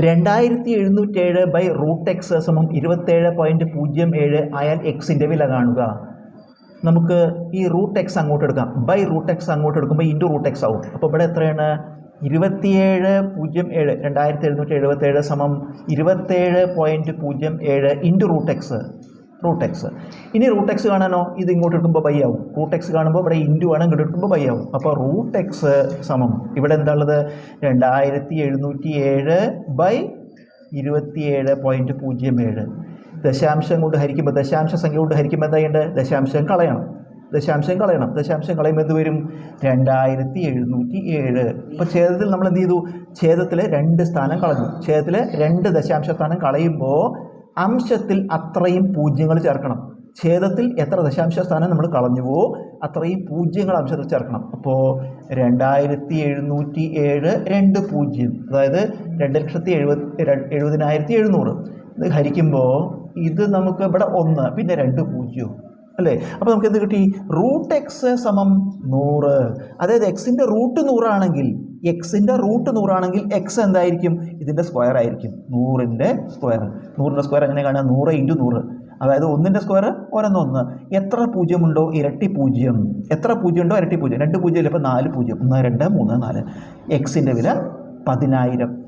രണ്ടായിരത്തി എഴുന്നൂറ്റേഴ് by root X സമം ഇരുപത്തേഴ് പോയിന്റ് പൂജ്യം ഏഴ് ആയാൽ എക്സിന്റെ വില കാണുക. നമുക്ക് ഈ റൂട്ട് എക്സ് അങ്ങോട്ട് എടുക്കാം. ബൈ റൂട്ട് എക്സ് അങ്ങോട്ട് എടുക്കുമ്പോൾ ഇന്റു റൂട്ട് എക്സ് ആവും. അപ്പോൾ ഇവിടെ എത്രയാണ്? ഇരുപത്തിയേഴ് പൂജ്യം ഏഴ് രണ്ടായിരത്തി എഴുന്നൂറ്റി എഴുപത്തേഴ് സമം ഇരുപത്തേഴ് പോയിന്റ് പൂജ്യം ഏഴ് into root X root X ഇനി റൂട്ട് എക്സ് കാണാനോ? ഇത് ഇങ്ങോട്ട് എടുക്കുമ്പോൾ ബൈ ആവും. റൂട്ട് എക്സ് കാണുമ്പോൾ ഇവിടെ ഇന്റു ആണ് ഇങ്ങോട്ട് എടുക്കുമ്പോൾ ബൈ ആവും. അപ്പോൾ റൂട്ട് എക്സ് സമം. ഇവിടെ എന്താ ഉള്ളത് രണ്ടായിരത്തി എഴുന്നൂറ്റി ഏഴ് ബൈ ഇരുപത്തിയേഴ് പോയിന്റ് പൂജ്യം ഏഴ്. ദശാംശം കൊണ്ട് ഹരിക്കുമ്പോൾ ദശാംശ സംഖ്യ കൊണ്ട് ഹരിക്കുമ്പോൾ എന്താ ചെയ്യേണ്ടത്? ദശാംശം കളയണം. ദശാംശം കളയണം. ദശാംശം കളയുമ്പോൾ എന്ത് വരും? രണ്ടായിരത്തി എഴുന്നൂറ്റി ഏഴ് ഇപ്പോൾ ഛേദത്തിൽ നമ്മൾ എന്ത് ചെയ്തു? ഛേദത്തിൽ രണ്ട് സ്ഥാനം കളഞ്ഞു. ഛേദത്തിൽ രണ്ട് ദശാംശ സ്ഥാനം കളയുമ്പോൾ അംശത്തിൽ അത്രയും പൂജ്യങ്ങൾ ചേർക്കണം. ഛേദത്തിൽ എത്ര ദശാംശ സ്ഥാനം നമ്മൾ കളഞ്ഞുവോ അത്രയും പൂജ്യങ്ങൾ അംശത്തിൽ ചേർക്കണം. അപ്പോൾ രണ്ടായിരത്തി എഴുന്നൂറ്റി ഏഴ് രണ്ട് പൂജ്യം. അതായത് രണ്ട് ലക്ഷത്തി എഴുപത് എഴുപതിനായിരത്തി എഴുന്നൂറ് ഇത് ഹരിക്കുമ്പോൾ ഇത് നമുക്ക് ഇവിടെ ഒന്ന് പിന്നെ രണ്ട് പൂജ്യവും അല്ലേ? അപ്പോൾ നമുക്ക് എന്ത് കിട്ടി? റൂട്ട് എക്സ് സമം നൂറ്. അതായത് എക്സിന്റെ റൂട്ട് നൂറാണെങ്കിൽ എക്സിന്റെ റൂട്ട് നൂറാണെങ്കിൽ എക്സ് എന്തായിരിക്കും? ഇതിന്റെ സ്ക്വയർ ആയിരിക്കും. നൂറിന്റെ സ്ക്വയർ നൂറിന്റെ സ്ക്വയർ എങ്ങനെ കാണുക? നൂറ് ഇന്റു നൂറ്. അതായത് ഒന്നിന്റെ സ്ക്വയർ ഒരെന്നൊന്ന് എത്ര പൂജ്യമുണ്ടോ? ഇരട്ടി പൂജ്യം. എത്ര പൂജ്യം ഉണ്ടോ ഇരട്ടി പൂജ്യം. രണ്ട് പൂജ്യം ഇല്ല ഇപ്പോൾ നാല് പൂജ്യം. ഒന്ന് രണ്ട് മൂന്ന് നാല്. എക്സിന്റെ വില പതിനായിരം.